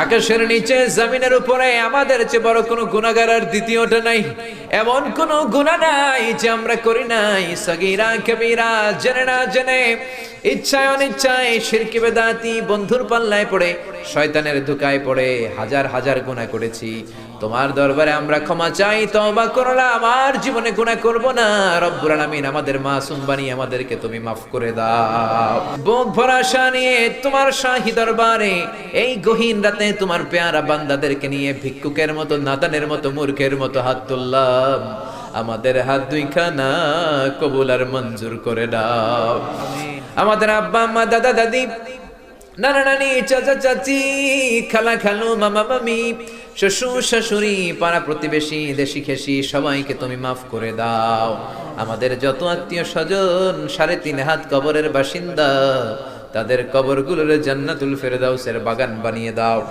আকাশের নিচে, জমিনের উপরে, আমাদের চেয়ে বড় কোনো গুণাগার আর দ্বিতীয়টা নাই। এমন কোনো গুণা নাই যে আমরা করি নাই। সগীরা, কবিরা, জেনে না জেনে, ইচ্ছায় অনিচ্ছায় শিরকি বেদাতি বন্ধুর পাল্লায় পড়ে, শয়তানের ধোকায় পড়ে হাজার হাজার গুণা করেছি। তোমার দরবারে আমরা ক্ষমা চাই, তওবা করলাম আমার জীবনে গুণা করব না। রব্বুল আলামিন আমাদের মাসুম বানিয়ে আমাদেরকে তুমি মাফ করে দাও। বুক ভরা নিয়ে তোমার শাহী দরবারে, এই গহীন রাতে তোমার পেয়ারা বান্দাদেরকে নিয়ে ভিক্ষুকের মতো নাতানের মতো মূর্খের মতো হাত তুললাম। আমাদের হাত দুইখানা কবুল আর মঞ্জুর করে দাও। আমাদের আব্বা আম্মা দাদা দাদি নানা নানি চাচা চাচি খালা খালু মামা মামি শ্বশুর শাশুড়ি পাড়া প্রতিবেশী দেশি খেসি সবাইকে তুমি মাফ করে দাও। আমাদের যত আত্মীয় স্বজন সাড়ে তিন হাত কবরের বাসিন্দা তাদের কবরগুলোর জান্নাতুল ফেরদাউসের বাগান বানিয়ে দাও।